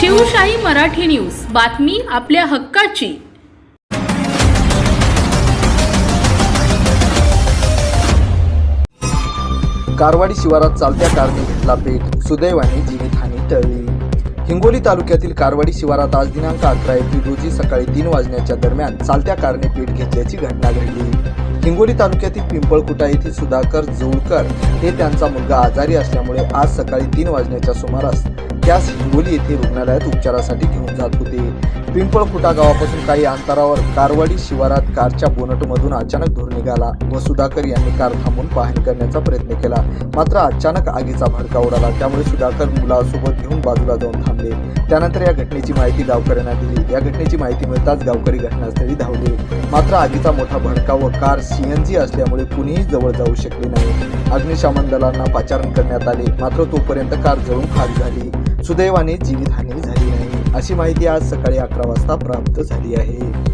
Shivshahi Marathi news. बातमी आपल्या हक्काची. कारवाडी शिवारात चालत्या कारने घेतला पेट सुदैवाने जीवितहानी टळली. हिंगोली तालुक्यातील कारवाडी शिवारात आज दिनांक अकरा एप्रिल रोजी सकाळी तीन वाजण्याच्या दरम्यान चालत्या कारने पेट घेतल्याची घटना घडली. हिंगोली तालुक्यातील पिंपळकुटा येथील सुधाकर जोळकर हे त्यांचा मुलगा आजारी असल्यामुळे आज सकाळी तीन वाजण्याच्या सुमारास त्यास हिंगोली येथे रुग्णालयात उपचारासाठी घेऊन जात होते. पिंपळखुटा गावापासून काही अंतरावर कारवाडी शिवारात कारच्या बोनटमधून अचानक धूर निघाला. व सुधाकर यांनी कार थांबून पाहणी करण्याचा प्रयत्न केला. मात्र अचानक आगीचा भडका उडाला. त्यामुळे सुधाकर मुलासोबत घेऊन बाजूला जाऊन थांबले. त्यानंतर या घटनेची माहिती गावकऱ्यांना दिली. या घटनेची माहिती मिळताच गावकरी घटनास्थळी धावले. मात्र आगीचा मोठा भडका व कार सीएनजी असल्यामुळे कुणीही जवळ जाऊ शकले नाही. अग्निशमन दलांना पाचारण करण्यात आले. मात्र तोपर्यंत कार जळून खाली झाली. सुदैवाने जीवितहानी झाली नाही. अशी माहिती आज सकाळी अकरा वाजता प्राप्त झाली आहे.